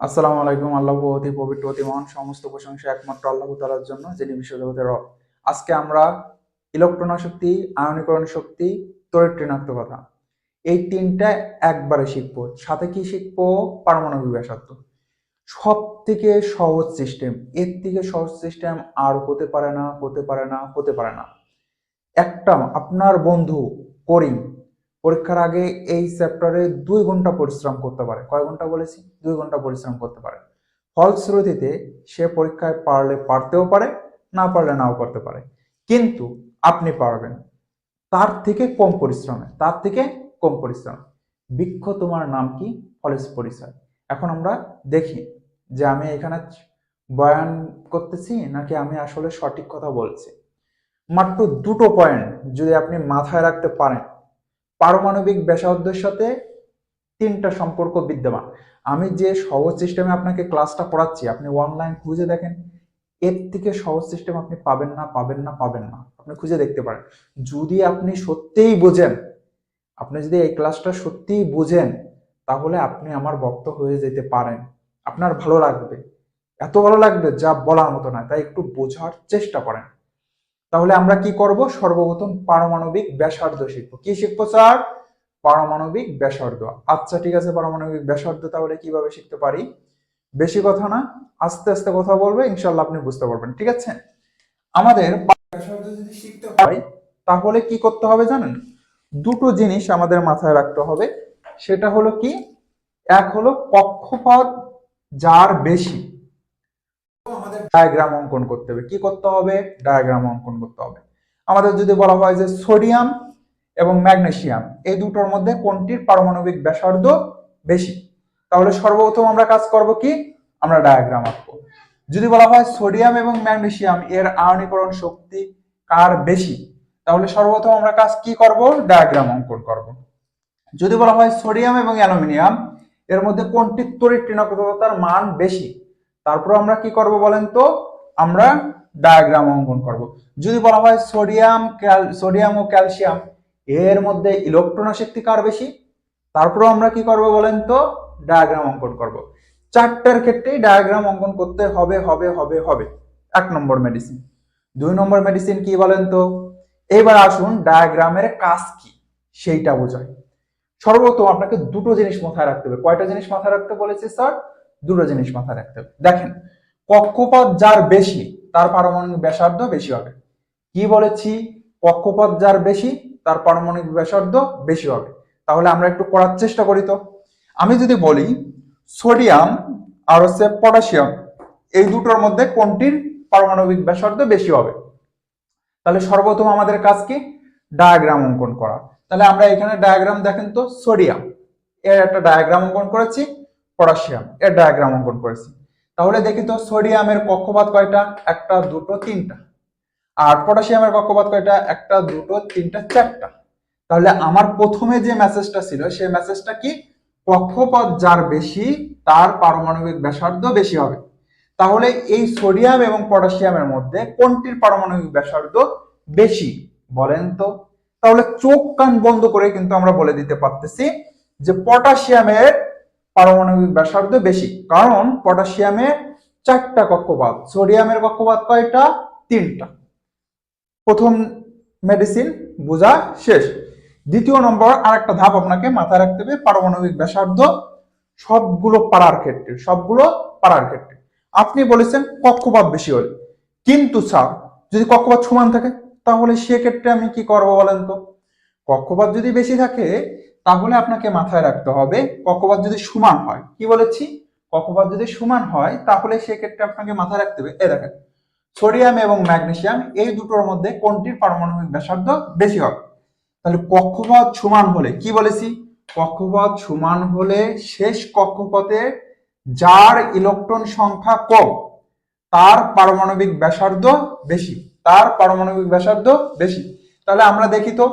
আসসালামু আলাইকুম, আল্লাহ অতি পবিত্র অতি মহান সমস্ত প্রশংসা একমাত্র আল্লাহ তালার জন্য, যিনি বিশ্বজগতের রব। আজকে আমরা ইলেকট্রন শক্তি, আয়নীকরণ শক্তি, তড়িৎ ঋণাত্মকতা এই তিনটা একবারে শিখব, সাথে কি শিখব? পারমাণবিক ব্যাসার্ধ। সব থেকে সহজ সিস্টেম, এর থেকে সহজ সিস্টেম আর হতে পারে না, হতে পারে না, হতে পারে না। একটা, আপনার বন্ধু করিম পরীক্ষার আগে এই চ্যাপ্টারে দুই ঘণ্টা পরিশ্রম করতে পারে। কয় ঘণ্টা বলেছি? দুই ঘণ্টা পরিশ্রম করতে পারে। ফলশ্রুতিতে সে পরীক্ষায় পারলে পারতেও পারে, না পারলে নাও করতে পারে। কিন্তু আপনি পারবেন। তার থেকে কম পরিশ্রমে, তার থেকে কম পরিশ্রম। বৃক্ষ তোমার নাম কি? ফলেস পরিচয়। এখন আমরা দেখি যে আমি এখানে বয়ান করতেছি নাকি আমি আসলে সঠিক কথা বলছি। মাত্র দুটো পয়েন্ট যদি আপনি মাথায় রাখতে পারেন পারমাণবিক ব্যাসার্ধের সাথে তিনটা সম্পর্ক বিদ্যমান। আমি যে সহজ সিস্টেমে আপনাকে ক্লাসটা পড়াচ্ছি, আপনি অনলাইন খুঁজে দেখেন, এর থেকে সহজ সিস্টেম আপনি পাবেন না পাবেন না পাবেন না। আপনি খুঁজে দেখতে পারেন। যদি আপনি সত্যিই বোঝেন, আপনি যদি এই ক্লাসটা সত্যিই বোঝেন, তাহলে আপনি আমার ভক্ত হয়ে যেতে পারেন। আপনার ভালো লাগবে। এত ভালো লাগবে যা বলার মতো না, তাই একটু বোঝার চেষ্টা করেন। তাহলে আমরা কি করব? সর্বপ্রথম পারমাণবিক ব্যাসার্ধ শিখব। কি শিখব স্যার? পারমাণবিক ব্যাসার্ধ। আচ্ছা ঠিক আছে, পারমাণবিক ব্যাসার্ধ তাহলে কীভাবে শিখতে পারি? বেশি কথা না, আস্তে আস্তে কথা বলবে ইনশাল্লাহ আপনি বুঝতে পারবেন, ঠিক আছে? আমাদের ব্যাসার্ধ যদি শিখতে হয়, তাহলে কি করতে হবে জানেন? দুটো জিনিস আমাদের মাথায় রাখতে হবে। সেটা হলো কি? এক হলো কক্ষপথ যার বেশি। ডায়াগ্রাম অঙ্কন করতে হবে। কি করতে হবে? ডায়াগ্রাম অঙ্কন করতে হবে। আমাদের যদি বলা হয় যে সোডিয়াম এবং ম্যাগনেসিয়াম, এই দুটোর মধ্যে কোনটির পারমাণবিক ব্যাসার্ধ বেশি? তাহলে সর্বপ্রথম আমরা কাজ করব কি? আমরা ডায়াগ্রাম আঁকবো। যদি বলা হয় সোডিয়াম এবং ম্যাগনেসিয়াম, এর আয়নীকরণ শক্তি কার বেশি? তাহলে সর্বপ্রথম আমরা কাজ কি করব? ডায়াগ্রাম অঙ্কন করব। যদি বলা হয় সোডিয়াম এবং অ্যালুমিনিয়াম, এর মধ্যে কোনটির তড়িৎ ঋণাত্মকতার মান বেশি? তারপর আমরা কি করব বলেন তো? আমরা ডায়াগ্রাম অঙ্কন করব। যদি বলা হয় সোডিয়াম সোডিয়াম ও ক্যালসিয়াম এর মধ্যে ইলেকট্রন শক্তি কার বেশি? তারপর আমরা কি করব বলেন তো? ডায়াগ্রাম অঙ্কন করব। চারটার ক্ষেত্রেই ডায়াগ্রাম অঙ্কন করতে হবে হবে হবে হবে। এক নম্বর মেডিসিন দুই নম্বর মেডিসিন কি বলেন তো? এবার আসুন ডায়াগ্রামের কাজ কি? সেইটা বোঝায় সর্বপ্রথম আপনাকে দুটো জিনিস মাথায় রাখতে হবে। কয়টা জিনিস মাথায় রাখতে বলেছে, স্যার? দুটো জিনিস মাথায় রাখতে হবে। দেখেন, কক্ষপথ যার বেশি, তার পারমাণবিক ব্যাসার্ধ বেশি হবে। কি বলেছি? কক্ষপথ যার বেশি, তার পারমাণবিক ব্যাসার্ধ বেশি হবে। তাহলে আমরা একটু করার চেষ্টা করি তো। আমি যদি বলি, সোডিয়াম আর হচ্ছে পটাশিয়াম, এই দুটোর মধ্যে কোনটির পারমাণবিক ব্যাসার্ধ বেশি হবে? তাহলে সর্বপ্রথম আমাদের কাজ কি? ডায়াগ্রাম অঙ্কন করা। তাহলে আমরা এখানে ডায়াগ্রাম দেখেন তো, সোডিয়াম। এর একটা ডায়াগ্রাম অঙ্কন করেছি। পটাশিয়াম, এর ডায়াগ্রাম অঙ্কন করেছি। তাহলে দেখি তো সোডিয়ামের কক্ষপাত কয়টা? একটা, দুটো, তিনটা। আর পটাশিয়ামের কক্ষপাত কয়টা? একটা, দুটো, তিনটা, চারটা। তাহলে আমার প্রথমে যে মেসেজটা ছিল, সেই মেসেজটা কি? কক্ষপথ যার বেশি, তার পারমাণবিক ব্যাসার্ধ বেশি হবে। তাহলে এই সোডিয়াম এবং পটাশিয়ামের মধ্যে কোনটির পারমাণবিক ব্যাসার্ধ বেশি? বলেন তো। তাহলে চোখ কান বন্ধ করে কিন্তু আমরা বলে দিতে পারতেছি যে পটাশিয়ামের পারমাণবিক ব্যাসার্ধ বেশি। কারণ পটাশিয়ামের চারটা কক্ষপাত সোডিয়ামের কক্ষপাত কয়টা? তিনটা। প্রথম মেডিসিন বোঝা শেষ। দ্বিতীয় নম্বর আর একটা ধাপ আপনাকে মাথায় রাখতে হবে, পারমাণবিক ব্যাসার্ধ সবগুলো পাড়ার ক্ষেত্রে, সবগুলো পাড়ার ক্ষেত্রে। আপনি বলেছেন কক্ষপাত বেশি হলে। কিন্তু স্যার, যদি কক্ষপাত সমান থাকে, তাহলে সেক্ষেত্রে আমি কি করব বলেন তো? কক্ষপাত যদি বেশি থাকে তাহলে আপনাকে মাথায় রাখতে হবে কক্ষপাত যদি সমান হয়, কি বলেছি? কক্ষপাত যদি সমান হয়, তাহলে সেক্ষেত্রে আপনাকে মাথায় রাখতে হবে, এ দেখেন, সোডিয়াম এবং ম্যাগনেসিয়াম এই দুটোর মধ্যে কোনটির পারমাণবিক ব্যাসার্ধ বেশি হবে? তাহলে কক্ষপথ সমান হলে কি বলেছি? কক্ষপথ সমান হলে শেষ কক্ষপথে যার ইলেকট্রন সংখ্যা কম, তার পারমাণবিক ব্যাসার্ধ বেশি, তার পারমাণবিক ব্যাসার্ধ বেশি। তাহলে আমরা দেখি তো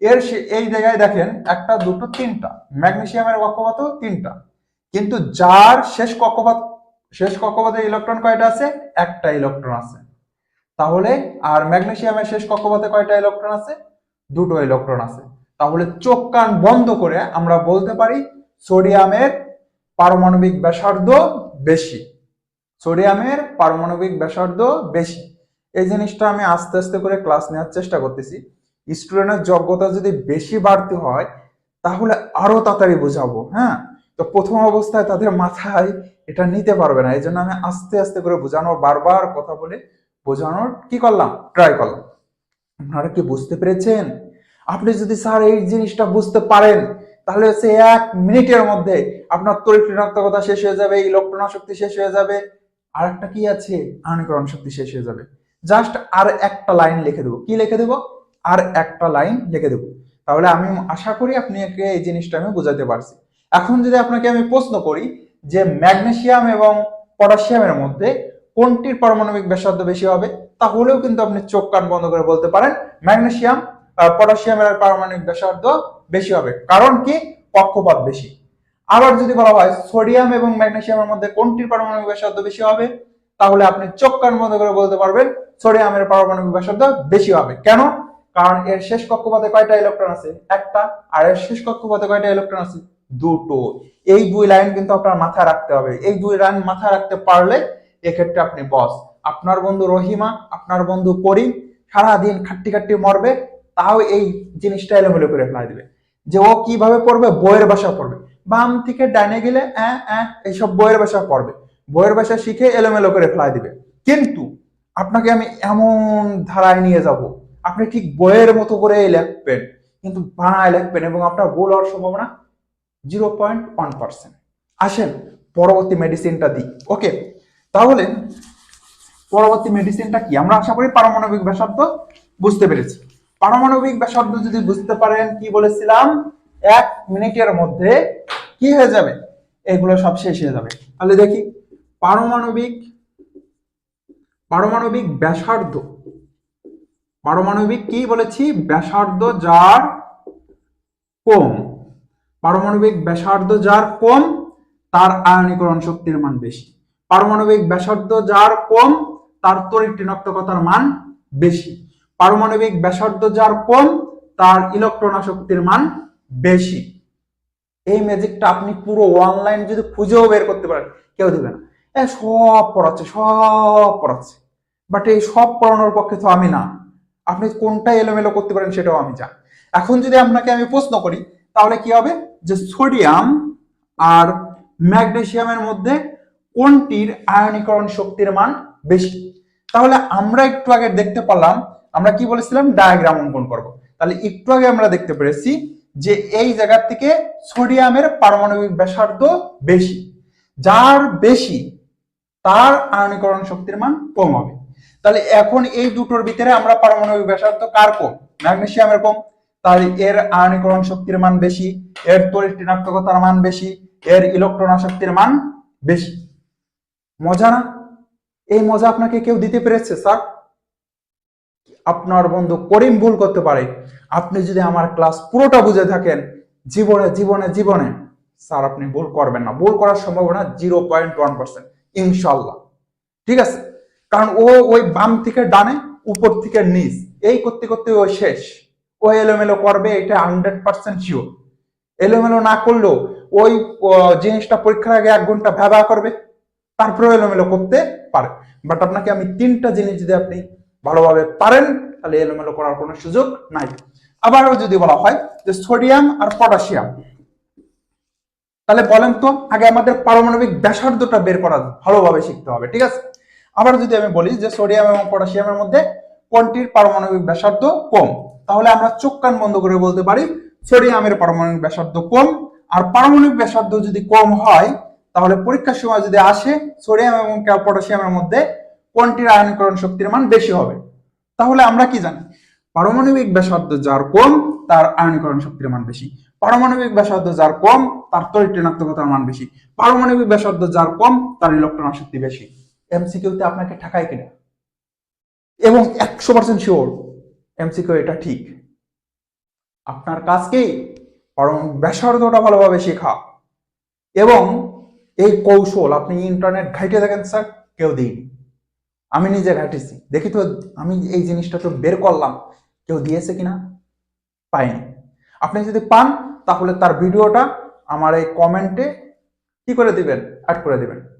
এর এই জায়গায় দেখেন, একটা, দুটো, তিনটা। ম্যাগনেসিয়ামের কক্ষপথ তিনটা। কিন্তু যার শেষ কক্ষপথ শেষ কক্ষপথে ইলেকট্রন কয়টা আছে? একটা ইলেকট্রন আছে। তাহলে, আর ম্যাগনেসিয়ামের শেষ কক্ষপথে কয়টা ইলেকট্রন আছে? দুটো ইলেকট্রন আছে। তাহলে চোখ কান বন্ধ করে আমরা বলতে পারি সোডিয়ামের পারমাণবিক ব্যাসার্ধ বেশি। সোডিয়ামের পারমাণবিক ব্যাসার্ধ বেশি। এই জিনিসটা আমি আস্তে আস্তে করে ক্লাস নেওয়ার চেষ্টা করতেছি। স্টুডেন্টের যোগ্যতা যদি বেশি বাড়তে হয়, তাহলে আরও তাড়াতাড়ি বোঝাবো হ্যাঁ? তো প্রথম অবস্থায় তাদের মাথায় এটা নিতে পারবে না এই জন্য আমি আস্তে আস্তে করে বোঝানোর, বারবার কথা বলে বোঝানোর কি করলাম? ট্রাই করলাম। আপনারা কি বুঝতে পেরেছেন? আপনি যদি স্যার এই জিনিসটা বুঝতে পারেন, তাহলে হচ্ছে এক মিনিটের মধ্যে আপনার তড়িৎ ঋণাত্মকতা শেষ হয়ে যাবে ইলেকট্রন শক্তি শেষ হয়ে যাবে। আর একটা কি আছে? আয়নীকরণ শক্তি শেষ হয়ে যাবে। জাস্ট আর একটা লাইন লিখে দেবো। কি লিখে দেবো? আর একটা লাইন লিখে দেবো। তাহলে আমি আশা করি আপনি এই জিনিসটা আমি বোঝাতে পারছি। এখন যদি আপনাকে আমি প্রশ্ন করি যে ম্যাগনেশিয়াম এবং পটাশিয়ামের মধ্যে কোনটির পারমাণবিক ব্যাসার্ধ বেশি হবে, তাহলেও কিন্তু আপনি চোখ কান বন্ধ করে বলতে পারেন ম্যাগনেসিয়াম পটাশিয়ামের পারমাণবিক ব্যাসার্ধ বেশি হবে। কারণ কি? পক্ষপাত বেশি। আবার যদি বলা হয় সোডিয়াম এবং ম্যাগনেশিয়ামের মধ্যে কোনটির পারমাণবিক ব্যাসার্ধ বেশি হবে, তাহলে আপনি চোখ কান বন্ধ করে বলতে পারবেন সোডিয়ামের পারমাণবিক ব্যাসার্ধ বেশি হবে। কেন? কারণ এর শেষ কক্ষপথে কয়টা ইলেকট্রন আছে? একটা। আর এর শেষ কক্ষপথে কয়টা ইলেকট্রন আছে? দুটো। এই দুই লাইন কিন্তু আপনার মাথায় রাখতে হবে। এই দুই লাইন মাথায় রাখতে পারলে এক্ষেত্রে আপনি বস আপনার বন্ধু রহিমা, আপনার বন্ধু করিম সারাদিন খাট্টি খাট্টি মরবে, তাও এই জিনিসটা এলোমেলো করে ফেলাই দিবে। যে ও কীভাবে পড়বে? বইয়ের ভাষা পড়বে। বাম থেকে ডানে গেলে এইসব বইয়ের ভাষা পড়বে। বইয়ের ভাষা শিখে এলোমেলো করে ফেলাই দিবে। কিন্তু আপনাকে আমি এমন ধারায় নিয়ে যাব আপনি ঠিক বইয়ের মতো করে লিখবেন, কিন্তু বানায় লিখবেন এবং আপনার ভুল হওয়ার সম্ভাবনা জিরো পয়েন্ট ওয়ান পার্সেন্ট আসেন, পরবর্তী মেডিসিনটা দিই। ওকে তাহলে পরবর্তী মেডিসিনটা কি? আমরা আশা করি পারমাণবিক ব্যাসার্ধ বুঝতে পেরেছি। পারমাণবিক ব্যাসার্ধ যদি বুঝতে পারেন, কি বলেছিলাম? এক মিনিটের মধ্যে কি হয়ে যাবে? এগুলো সব শেষ হয়ে যাবে। তাহলে দেখি, পারমাণবিক পারমাণবিক ব্যাসার্ধ পারমাণবিক কি বলেছি? ব্যাসার্ধ যার কম পারমাণবিক ব্যাসার্ধ যার কম তার আয়নীকরণ শক্তির মান বেশি। পারমাণবিক ব্যাসার্ধ যার কম তার তড়িৎ ঋণাত্মকতার মান বেশি। পারমাণবিক ব্যাসার্ধ যার কম তার ইলেকট্রন শক্তির মান বেশি। এই ম্যাজিকটা আপনি পুরো অনলাইন যদি খুঁজেও বের করতে পারেন, কেউ দেবে না। এ সব পড়াচ্ছে সব পড়াচ্ছে। বাট এই সব পড়ানোর পক্ষে তো আমি না। আপনি কোনটা এলোমেলো করতে পারেন সেটাও আমি জানি। এখন যদি আপনাকে আমি প্রশ্ন করি, তাহলে কি হবে? যে সোডিয়াম আর ম্যাগনেসিয়ামের মধ্যে কোনটির আয়নীকরণ শক্তির মান বেশি? তাহলে আমরা একটু আগে দেখতে পারলাম, আমরা কি বলেছিলাম? ডায়াগ্রাম অঙ্কন করব। তাহলে একটু আগে আমরা দেখতে পেরেছি যে এই জায়গার থেকে সোডিয়ামের পারমাণবিক ব্যাসার্ধ বেশি। যার বেশি, তার আয়নীকরণ শক্তির মান কম হবে। তাহলে এখন এই দুটোর ভিতরে আমরা পারমাণবিক ব্যাসার্ধ কার কম? ম্যাগনেসিয়ামের কম। তাহলে এর আয়নীকরণ শক্তির মান বেশি, এর তড়িৎ ঋণাত্মকতার মান বেশি, এর ইলেকট্রন শক্তির মান বেশি। মজা না? এই মজা আপনাকে কেউ দিতে পেরেছে, স্যার? আপনার বন্ধু করিম ভুল করতে পারে। আপনি যদি আমার ক্লাস পুরোটা বুঝে থাকেন, জীবনে জীবনে জীবনে, স্যার আপনি ভুল করবেন না। ভুল করার সম্ভাবনা জিরো পয়েন্ট ওয়ান পার্সেন্ট ইনশাল্লাহ। ঠিক আছে? কারণ ও ওই বাম থেকে ডানে, উপর থেকে নিচ। এই করতে করতে ও শেষ। ও এলোমেলো করবে, এটা হান্ড্রেড পার্সেন্ট শিওর এলোমেলো না করলেও ওই জিনিসটা পরীক্ষার আগে এক ঘণ্টা ভ্যাবা করবে তারপরে এলোমেলো করতে পারে। বাট আপনাকে আমি তিনটা জিনিস যদি আপনি ভালোভাবে পারেন, তাহলে এলোমেলো করার কোনো সুযোগ নাই। আবারও যদি বলা হয় যে সোডিয়াম আর পটাশিয়াম। তাহলে বলেন তো, আগে আমাদের পারমাণবিক ব্যাসার্ধটা বের করা ভালোভাবে শিখতে হবে, ঠিক আছে? আবার যদি আমি বলি যে সোডিয়াম এবং পটাশিয়ামের মধ্যে কোনটির পারমাণবিক ব্যাসার্ধ কম, তাহলে আমরা চোখ কান বন্ধ করে বলতে পারি সোডিয়ামের পারমাণবিক ব্যাসার্ধ কম। আর পারমাণবিক ব্যাসার্ধ যদি কম হয়, তাহলে পরীক্ষার সময় যদি আসে সোডিয়াম এবং পটাশিয়ামের মধ্যে কোনটির আয়নীকরণ শক্তির মান বেশি হবে? তাহলে আমরা কি জানি? পারমাণবিক ব্যাসার্ধ যার কম, তার আয়নীকরণ শক্তির মান বেশি। পারমাণবিক ব্যাসার্ধ যার কম, তার তড়িৎ ঋণাত্মকতার মান বেশি। পারমাণবিক ব্যাসার্ধ যার কম, তার ইলেকট্রন শক্তি বেশি। এমসিকিউতে আপনাকে ঠেকায় কিনা? এবং একশো পার্সেন্ট শিওর এমসিকিউ এটা ঠিক। আপনার কাজ পারমাণবিক ব্যাসার্ধটা ভালোভাবে শেখা। এবং এই কৌশল আপনি ইন্টারনেট ঘাইটে দেখেন স্যার কেউ দিইনি। আমি নিজে ঘাটিছি দেখি তো, আমি এই জিনিসটা তো বের করলাম। কেউ দিয়েছে কিনা? পাইনি। আপনি যদি পান, তাহলে তার ভিডিওটা আমার এই কমেন্টে কি করে দিবেন? অ্যাড করে দিবেন।